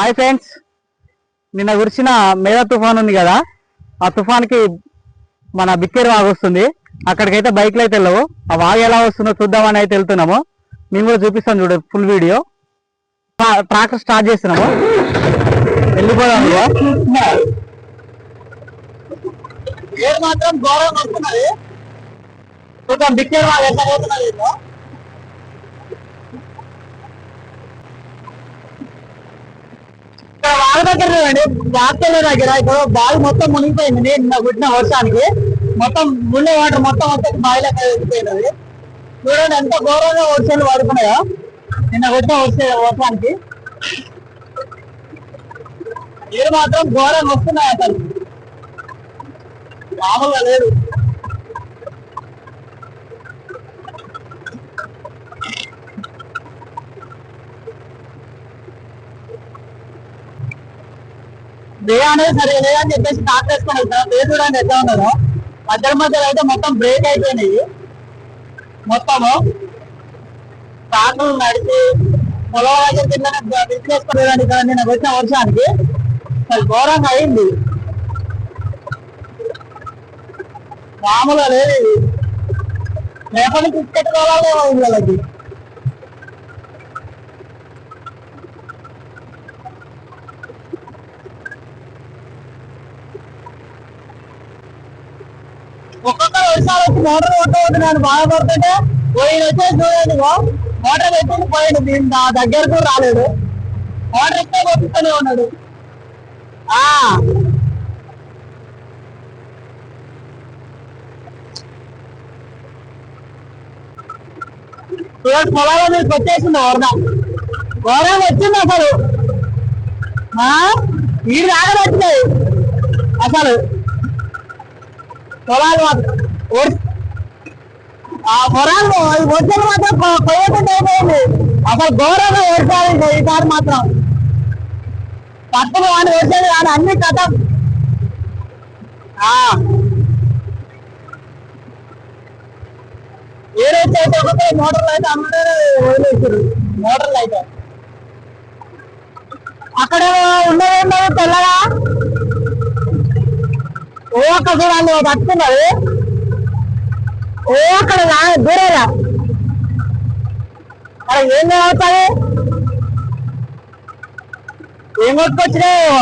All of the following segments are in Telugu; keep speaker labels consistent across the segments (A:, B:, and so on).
A: హాయ్ ఫ్రెండ్స్ నిన్న కురిసిన మేధా తుఫాన్ ఉంది కదా ఆ తుఫాన్కి మన బిక్కేరు వాగు వస్తుంది. అక్కడికైతే బైక్లు అయితే వెళ్ళవు ఆ వాగు ఎలా వస్తుందో చూద్దామని అయితే వెళ్తున్నాము. మేము కూడా చూపిస్తాం చూడు ఫుల్ వీడియో ట్రాక్టర్ స్టార్ట్ చేస్తున్నాము. వెళ్ళిపోదాం మాత్రం చూద్దాం బిక్కేరు వాగు ఎట్లా పోతున్నది ఏంటో. ఇక్కడ వాళ్ళ దగ్గర చూడండి దగ్గర ఇక్కడ బావి మొత్తం మునిగిపోయింది నిన్న పుట్టిన వర్షానికి. మొత్తం ముళ్ళ వాటర్ మొత్తం వచ్చి బావిలో వెళ్ళిపోయినది. చూడండి ఎంత ఘోరంగా వర్షాలు పడుతున్నాయో. నిన్న కొట్టిన వచ్చే వర్షానికి. నీరు మాత్రం ఘోరంగా వస్తున్నాయి అసలు మామూలుగా లేదు. వే అనేది సరే లేదని చెప్పేసి స్టార్ట్ చేసుకొని వెళ్తాం వే చూడండి ఎట్లా ఉన్నదో మధ్య మధ్యలో అయితే మొత్తం బ్రేక్ అయిపోయినాయి. మొత్తము. ట్రాక్టర్లు నడిచి పొలం దగ్గర కింద బిజినెస్ చూడండి ఇక్కడ నిన్న వచ్చిన వర్షానికి. అసలు ఘోరంగా అయింది. మామూలుగా లేదు ఇది. రేపటి క్రికెట్ కావాలేమో వీళ్ళకి. ఒక్కొక్క వర్షాలు వచ్చి మోటార్ కొట్టబోతున్నాను బాధపడుతుంటే పోయిన వచ్చేసి చూడండి మోటార్ పెట్టింది పోయింది దీని నా దగ్గరకు రాలేడు మోటార్ ఇస్తే కొట్టుతూనే ఉన్నాడు. ఆ. చూడండి పొలాల మీదకి వచ్చేసింది వరద? వరద వచ్చింది అసలు? ఈ రాగలు వచ్చినాయి అసలు పొలాలు మాత్రం ఓడి- ఆ మాత్రం కొయ్యకుండా అయిపోయింది. అసలు ఘోరంగా ఏడ్చాలి ఈసారి మాత్రం. పట్టుకు వాడిని వచ్చేది కానీ అన్ని కథ ఏదైతే అయితే ఒకటే మోటార్లు అయితే అందరూ వదిలేసారు మోటార్లు అయితే. అక్కడ ఉండదు తెల్లగా? ఓ అక్కడ చూడండి ఓ ఓ అక్కడ రా- అక్కడ ఏం అవుతుంది ఏం కొట్టుకొచ్చినావు?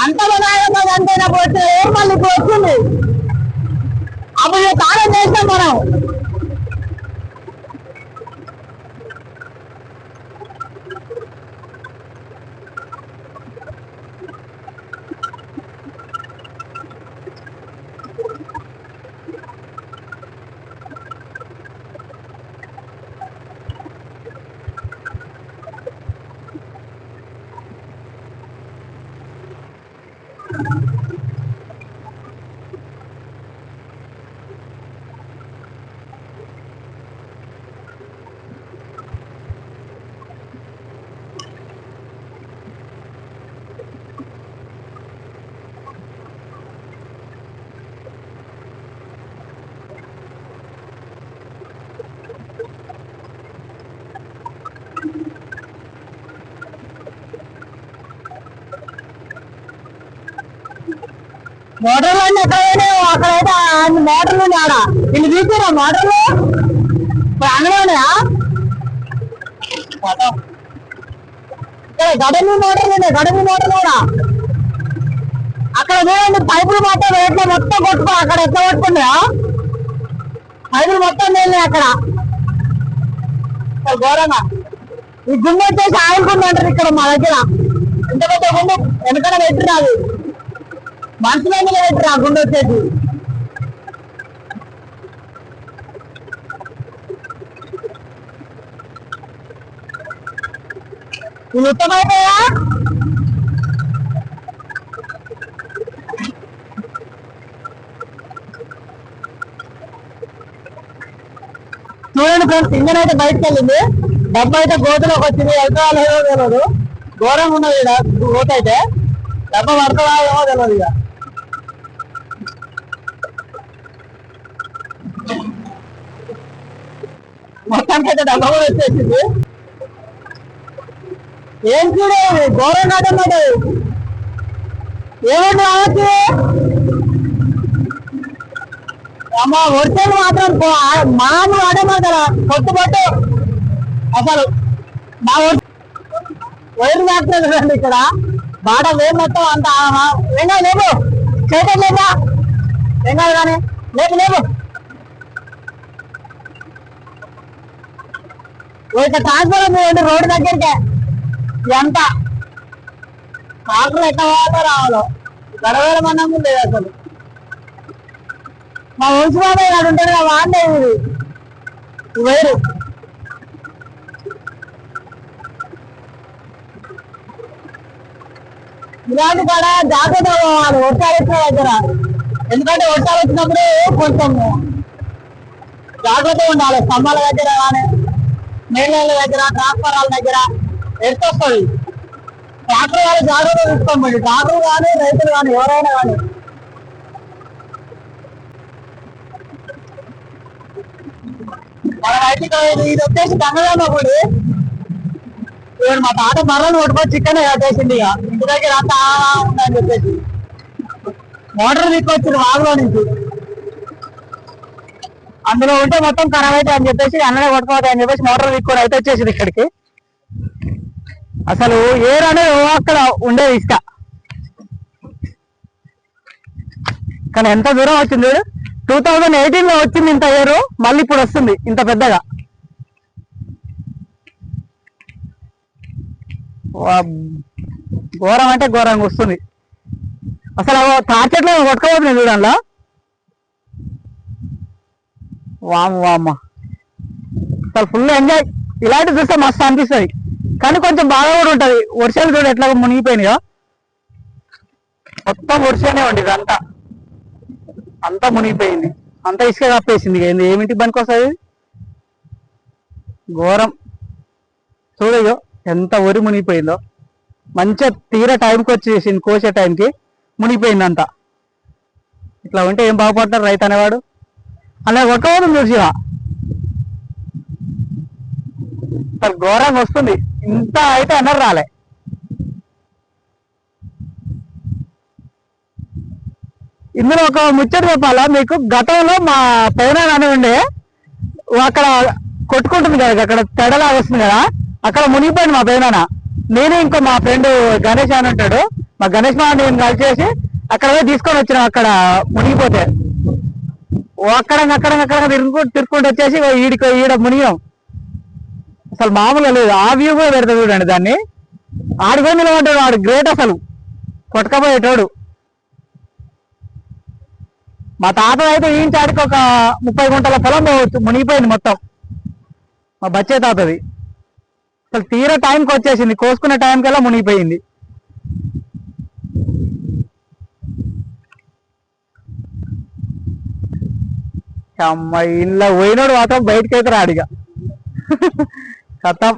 A: అంత బదాయంగా అంతేనా పోతే ఏం మళ్ళీ ఇప్పుడు వచ్చింది? అప్పుడు తానే చేస్తాం మనం మోటార్లు అన్ని ఎక్కడైనా అక్కడైతే అన్ని మోటార్లు ఆడ వీళ్ళు తీసారా మోటార్లు? ఇప్పుడు ఇక్కడ గడమి మోటార్లు ఉన్నాయి గడమి మోటార్లు కూడా అక్కడ చూడండి పైపులు మొత్తం రేట్లో మొత్తం కొట్టుకో అక్కడ ఎట్లా కొట్టుకున్నాయా పైపులు మొత్తం వెళ్ళాయి అక్కడ. ఘోరంగా. ఈ గుండె వచ్చేసి అంటారు ఇక్కడ మా దగ్గర. ఇంత పెద్ద గుండె వెనకడ పెట్టిరాదు మనుషుల మీద పెట్టిరా గుండె వచ్చేసి? ఉత్తమైపోయా చూడండి ఫ్రెండ్స్ ఇంజన్ అయితే బయటకు వెళ్ళింది. డబ్బు అయితే గోతులోకి వచ్చింది వెళ్తా లేదో తెలియదు.
B: ఘోరంగా ఉన్నది ఇక్కడ గోత అయితే. డబ్బ పడతా తెలియదు ఇక
A: మొత్తానికి అయితే డబ్బా వచ్చేసింది. ఏం చూడు? ఘోరం నాటమాట ఏమంటే రావచ్చు అమ్మ వర్షాలు మాత్రం మామూలు మామూలు కదా. పొట్టు పొట్టు అసలు మా ఊరు వైరు మాత్రం చూడండి ఇక్కడ. బాట వేరు మొత్తం అంత ఏం లేవు చేయటం లేదా ఏం కాదు కానీ లేపు లేవు ఇక ట్రాన్స్ఫర్ పోయండి రోడ్డు దగ్గరికే. ఎంత? కాకులు ఎట్లా పోవాలో రావాలో గడవేల మన్నం లేదు అసలు. మా వంశ బాబాయ్ గారు ఉంటాడు కదా వాడే ఇది. వేరు. ఇలాంటి కూడా జాగ్రత్త పోవాలి వర్షాలు వచ్చిన దగ్గర. ఎందుకంటే వర్షాలు వచ్చినప్పుడు కొంచెం జాగ్రత్తగా ఉండాలి. స్తంభాల దగ్గర కానీ నీళ్ళ దగ్గర ట్రాన్స్ఫారాల దగ్గర. ఎత్తొస్తుంది ట్రాక్టర్ వాళ్ళు జాగ్రత్త చూసుకోండి ట్రాక్టర్ కానీ రైతులు కానీ ఎవరైనా కానీ ఇది వచ్చేసి గంగమ్మ గుడి. ఇప్పుడు మా తాత మరణం కొట్టుకొని చికెన్ కట్టేసింది ఇక. ఇంటి దగ్గర అంతా ఉందని చెప్పేసి. మోటార్ తీసుకొచ్చింది వాగులో నుంచి. అందులో ఉంటే మొత్తం ఖరాబ్ అవుతాయి అని చెప్పేసి అన్నడే కొట్టుకోవద్దు అని చెప్పేసి మోటార్ తీసుకొని అయితే వచ్చేసింది ఇక్కడికి. అసలు ఏరు అనేది అక్కడ ఉండేది ఇసుక. కానీ ఎంత దూరం వచ్చింది చూడు? టూ థౌజండ్ ఎయిటీన్లో వచ్చింది ఇంత ఏరు మళ్ళీ ఇప్పుడు వస్తుంది ఇంత పెద్దగా. వా- ఘోరం అంటే ఘోరంగా వస్తుంది. అసలు టార్చెట్లో కొట్టుకోవద్దు కొట్టుకోబోతున్నాయి చూడంలో వామ వామ అసలు ఫుల్ ఎంజాయ్ ఇలాంటి చూస్తే మస్తు అనిపిస్తుంది. కానీ కొంచెం బాగా కూడా ఉంటది. వర్షాలు చూడ ఎట్లా మునిగిపోయినాయో మొత్తం వర్షానే ఉండి ఇదంతా. అంతా మునిగిపోయింది. అంతా ఇసుక కప్పేసింది ఏంది ఏమిటి పనికి వస్తుంది? ఘోరం. చూడయ్యో ఎంత వరి మునిగిపోయిందో. మంచిగా తీర టైంకి వచ్చేసింది కోసే టైంకి మునిగిపోయింది అంతా. ఇట్లా ఉంటే ఏం బాగుపడతారు రైతు అనేవాడు? అలా కొట్టవద్దు చూసివా సార్ ఘోరంగా వస్తుంది. ఇంత అయితే ఎన్నర్ రాలే. ఇందులో ఒక ముచ్చట చెప్పాలా? మీకు గతంలో మా పైన అని ఉండే అక్కడ కొట్టుకుంటుంది కదా అక్కడ తెడలా వస్తుంది కదా అక్కడ మునిగిపోయింది మా పైన. నేను ఇంకో మా ఫ్రెండ్ గణేష్ అని ఉంటాడు. మా గణేష్ మా నేను కలిసేసి అక్కడ పోయి తీసుకొని వచ్చినాం అక్కడ మునిగిపోతే. అక్కడ అక్కడ అక్కడ తిరుగు తిరుగుకుంటూ వచ్చేసి ఈడికి ఈడ మునిగాం. అసలు మామూలుగా లేదు. ఆ వ్యూ కూడా పెడతా చూడండి దాన్ని. ఆడుకొని నిలబడ్డాడు వాడు గ్రేట్ అసలు. కొట్టకపోయేటోడు. మా తాత అయితే ఈ చాటికి ఒక ముప్పై గుంటల పొలం పోవచ్చు మునిగిపోయింది మొత్తం. మా బచ్చే తాతది. అసలు తీర టైంకి వచ్చేసింది కోసుకునే టైంకల్లా మునిగిపోయింది. అమ్మ ఇంట్లో పోయినోడు మాత్రం బయటకి రాడిగా కథం.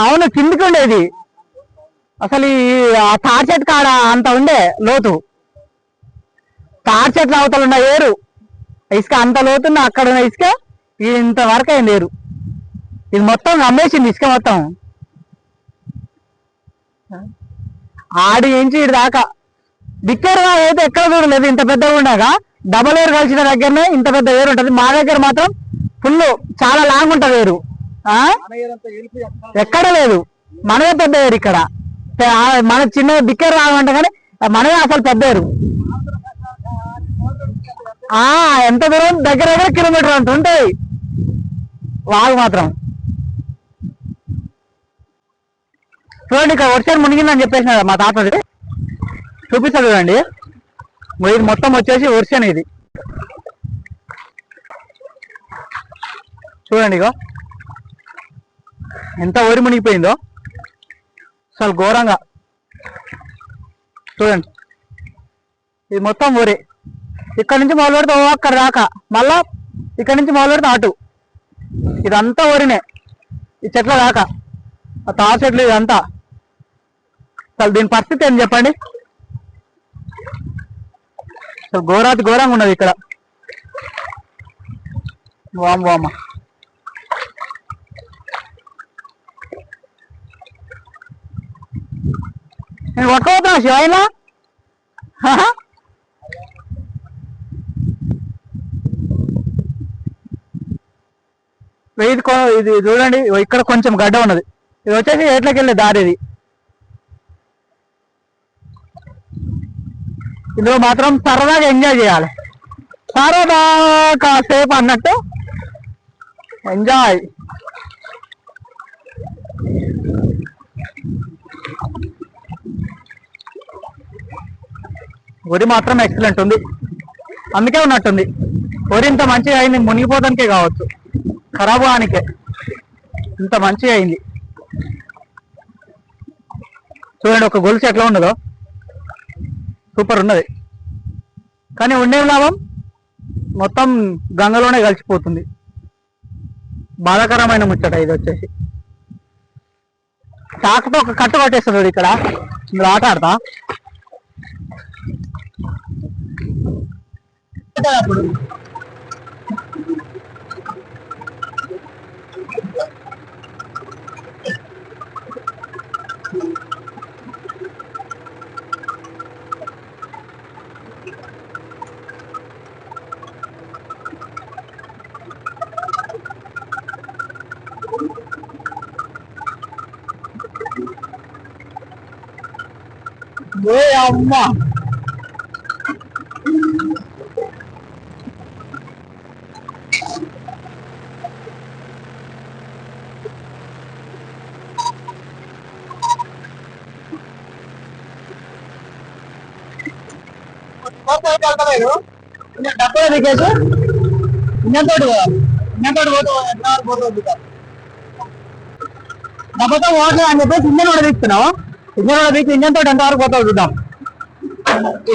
A: అవును కిందికి ఉండేది. అసలు ఈ ఆ తాడి చెట్టు కాడ అంత ఉండే లోతు. తాడి చెట్లు అవతల ఉన్న ఏరు. ఇసుక అంత లోతున్న అక్కడ ఉన్న ఇసుక ఇంత వరకు అయింది ఏరు ఇది మొత్తం అమ్మేసింది ఇసుక మొత్తం. ఆడి నుంచి ఇటు దాకా. దిక్కేరుగా అయితే ఎక్కడ చూడలేదు ఇంత పెద్దగా ఉండగా. డబల్ ఏరు కలిసిన దగ్గరనే ఇంత పెద్ద ఏరు ఉంటది. మా దగ్గర మాత్రం ఫుల్ చాలా లాంగ్ ఉంటది ఏరు ఆ? ఎక్కడ లేదు. మనమే పెద్ద ఏరు ఇక్కడ. మన చిన్న దిక్కేరు రావంటే కానీ మనమే అసలు పెద్ద ఏరు ఆ ఎంత దూరం? దగ్గర దగ్గర కిలోమీటర్ అంత ఉంటాయి. వాగు మాత్రం. చూడండి ఇక్కడ వర్షాలు మునిగిందని చెప్పేసిన మా తాతది. చూపిస్తాడు చూడండి. ఇది మొత్తం వచ్చేసి వర్షన్ ఇది చూడండి ఇగో. ఎంత వరి మునిగిపోయిందో. అసలు ఘోరంగా. చూడండి. ఇది మొత్తం వరి. ఇక్కడ నుంచి మొదలు పెడితే అక్కడ రాక. మళ్ళా ఇక్కడ నుంచి మొదలు పెడితే అటు. ఇదంతా వరినే. ఈ చెట్ల రాక ఆ తా చెట్లు ఇదంతా. అసలు దీని పరిస్థితి ఏం చెప్పండి? అసలు ఘోరాతి ఘోరంగా ఉన్నది ఇక్కడ. వామ్ వామ. నేను పట్టుకోపోతున్నా శివాయిలా వెయిట్ కో ఇది చూడండి ఇక్కడ కొంచెం గడ్డ ఉన్నది. ఇది వచ్చేసి ఎట్లకి వెళ్ళే దారి ఇది. ఇందులో మాత్రం సరదాగా ఎంజాయ్ చేయాలి. సరదా కాసేపు అన్నట్టు ఎంజాయ్ వరి మాత్రం ఎక్సలెంట్ ఉంది. అందుకే ఉన్నట్టుంది. వరి ఇంత మంచిగా అయింది మునిగిపోతానికే కావచ్చు. ఖరాబ్ కానికే ఇంత మంచిగా అయింది. చూడండి ఒక గొలుసు ఎట్లా ఉండదో సూపర్ ఉన్నది. కానీ ఉండే లాభం మొత్తం గంగలోనే కలిసిపోతుంది. బాధాకరమైన ముచ్చట ఇది వచ్చేసి. చాకుతో ఒక కట్టు కట్టేస్తున్నాడు ఇక్కడ. ఇందులో ఆట ఆడతా. అప్పుడు. ఏ అమ్మ డబ్బులు దిగేసి ఇంజంతోటి ఇంజంతోటి పోతే ఎట్లా పోతుంది డబ్బుతో ఓట్లేదు అని చెప్పేసి ఇంజన్ కూడా తీస్తున్నావు ఇంజన్ కూడా తీసి ఇంజన్ తోటి ఎంతవరకు పోతావు చూద్దాం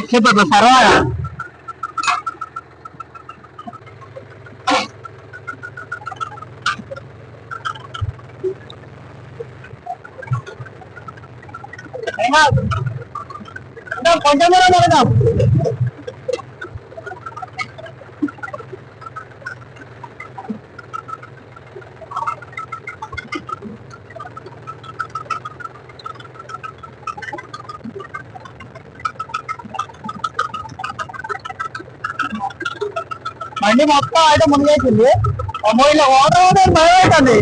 A: చెప్పు సర్వాగా కొంచెం కూడా బండి మొత్తం అయితే మునిగేసింది. అమ్మో ఇలా వాటర్ వాటర్ భయం అవుతుంది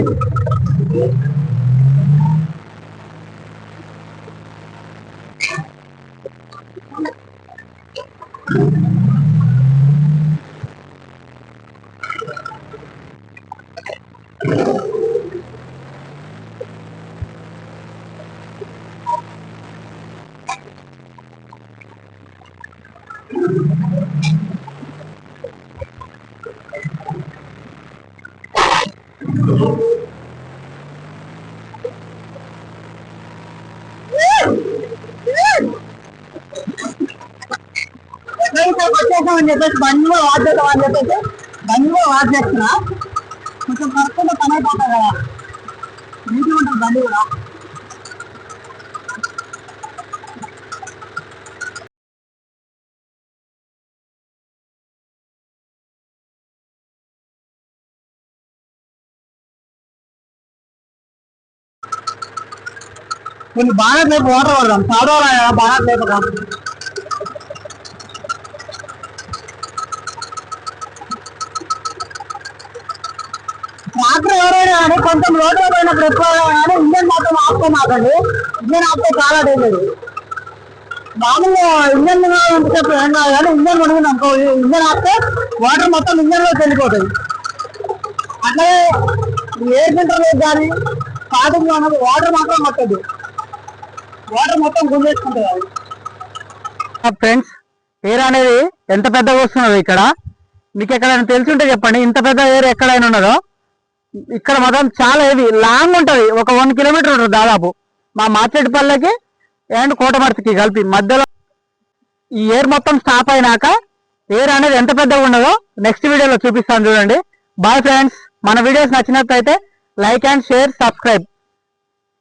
A: వచ్చేసామని చెప్పేసి బండి కూడా వాచ్ చేద్దామని చెప్పేసి బండి కూడా వాచ్ చేస్తున్నా కొంచెం కరెక్ట్గా పని అయిపోతుంది కదా నీట్గా ఉంటుంది బండి కూడా కొన్ని బాగా సేపు వాటర్ పడదాం చదవాలి బాగా సేపు కాదు డాక్టర్ ఎవరైనా కానీ కొంచెం రోడ్డు పోయినప్పుడు ఎక్కువ కానీ ఇంజన్ మాత్రం ఆపుతూ మాకండి. ఇంజన్ ఆపితే చాలా డేంజర్ మామూలుగా ఇంజన్ ఉంటే ఏం కాదు కానీ ఇంజన్ మునిగింది అనుకో ఇంజన్ ఆపితే వాటర్ మొత్తం ఇంజన్లోకి వెళ్ళిపోతాయి. అట్లే ఎయిర్ ఫిల్టర్ లేదు కానీ స్టార్టింగ్ వాటర్ మాత్రం పట్టదు. వాటర్ మొత్తం గుంజేసుకుంటుంది ఫ్రెండ్స్ ఎయిర్ అనేది ఎంత పెద్దగా వస్తున్నది ఇక్కడ. మీకు ఎక్కడైనా తెలుసుంటే చెప్పండి. ఇంత పెద్ద ఎయిర్ ఎక్కడైనా ఉన్నదో. ఇక్కడ మాత్రం చాలా హెవీ లాంగ్ ఉంటుంది. ఒక వన్ కిలోమీటర్ ఉంటుంది దాదాపు. మా మాచేటిపల్లెకి అండ్ కోటమర్తికి కలిపి. మధ్యలో ఈ ఎయిర్ మొత్తం స్టాప్ అయినాక ఎయిర్ అనేది ఎంత పెద్దగా ఉండదో నెక్స్ట్ వీడియోలో చూపిస్తాను చూడండి. బాయ్ ఫ్రెండ్స్ మన వీడియోస్ నచ్చినట్లయితే లైక్ అండ్ షేర్ సబ్స్క్రైబ్